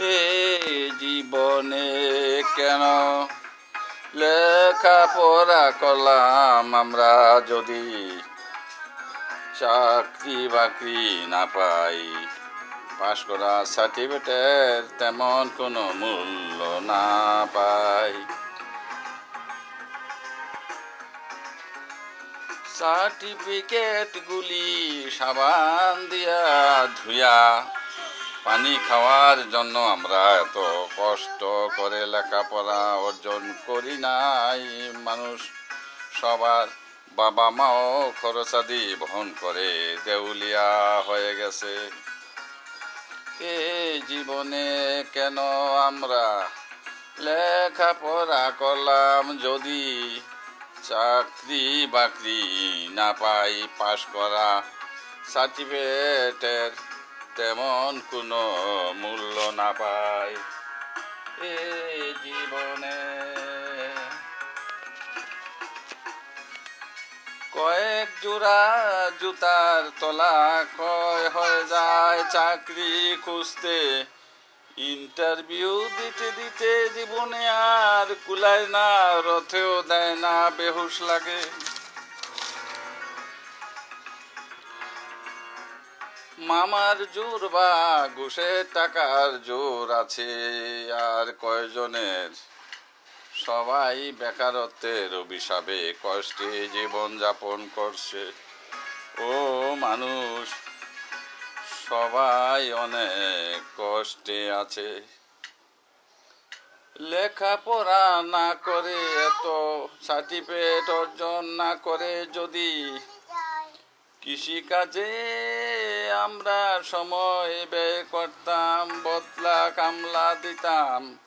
এ জীবনে কেন লেখাপড়া করলাম আমরা যদি চাকরি বাকরি না পাই? পাশ করা সার্টিফিকেটের তেমন কোনো মূল্য না পাই। সার্টিফিকেটগুলি সাবান দিয়া ধুয়া পানি খাওয়ার জন্য আমরা এত কষ্ট করে লেখাপড়া অর্জন করি নাই। মানুষ সবার বাবা মাও খরচাদি বহন করে, দেউলিয়া হয়ে গেছে। এ জীবনে কেন আমরা লেখাপড়া করলাম যদি চাকরি বাকরি না পাই, পাশ করা সার্টিফিকেটের তেমন কোনো মূল্য না পাই এ জীবনে। কয়েক জোড়া জুতার তলা ক্ষয় হয়ে যায় চাকরি খুঁজতে। ইন্টারভিউ দিতে দিতে জীবনে আর কুলায় না, রথেও দেয় না, বেহুশ লাগে। মামার জোর বা ঘুষের টাকার জোর আছে, আর কয়জনের? সবাই বেকারত্বের অভিশাপে কষ্টে জীবন যাপন করছে। ও মানুষ, সবাই অনেক কষ্টে আছে। লেখাপড়া না করে এত, সার্টিফিকেট অর্জন না করে যদি কৃষিকাজে আমরা সময় ব্যয় করতাম, বদলা কামলা দিতাম।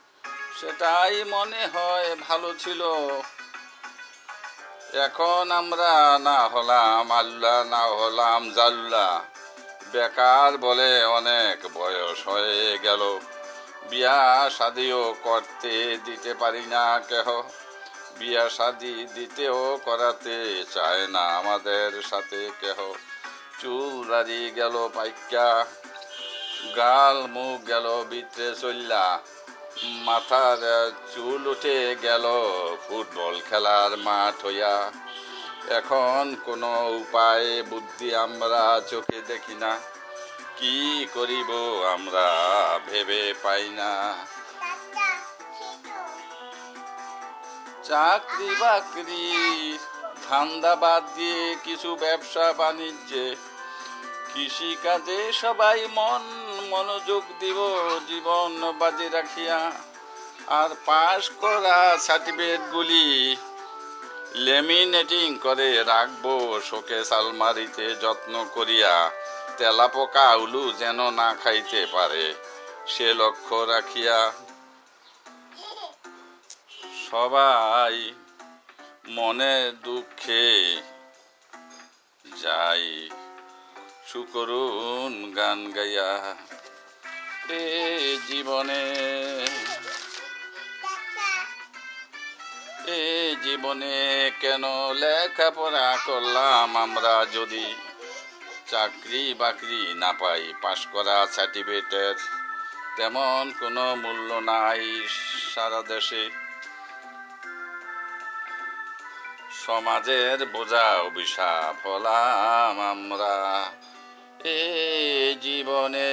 সেটাই মনে হয় ভালো ছিল। এখন আমরা না হলাম আল্লাহ, না হলাম জাল্লা। বেকার বলে অনেক বয়স হয়ে গেল। বিয়া শাদিও করতে দিতে পারি না কেহ। বিয়া শাদি দিতেও করাতে চায় না আমাদের সাথে কেহ। চুল দাড়ি গেল পাইকা গাল মুখ গেল ভিতরে চললা মাথার চুল উঠে গেল ফুটবল খেলার মাঠ হইয়া। এখন কোনো উপায় বুদ্ধি আমরা চোখে দেখি না, কি করিব আমরা ভেবে পাই না। চাকরি বাকরি ধান্দা বাদ দিয়ে কিছু ব্যবসা বাণিজ্যে, কৃষিকাজে সবাই মন মনোযোগ দিব, জীবন বাজে রাখিয়া। আর পাশ করা সার্টিফিকেটগুলি লেমিনেটিং করে রাখব, শোকেস আলমারিতে যত্ন করিয়া। তেলাপোকা উলু যেন না খাইতে পারে, সে লক্ষ্য রাখিয়া। সবাই মনে দুঃখে যাই, সুকরুণ গান গাইয়া এ জীবনে। এ জীবনে কেন লেখাপড়া করলাম আমরা যদি? চাকরি বাকরি না পাই, পাশ করা সার্টিফিকেটের তেমন কোনো মূল্য নাই সারা দেশে। সমাজের বোঝা অভিশাপ হলাম আমরা। এ জীবনে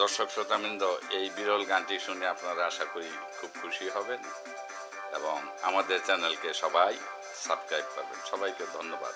দর্শক শ্রোতাবৃন্দ, এই বিরল গানটি শুনে আপনারা আশা করি খুব খুশি হবেন এবং আমাদের চ্যানেলকে সবাই সাবস্ক্রাইব করবেন। সবাইকে ধন্যবাদ।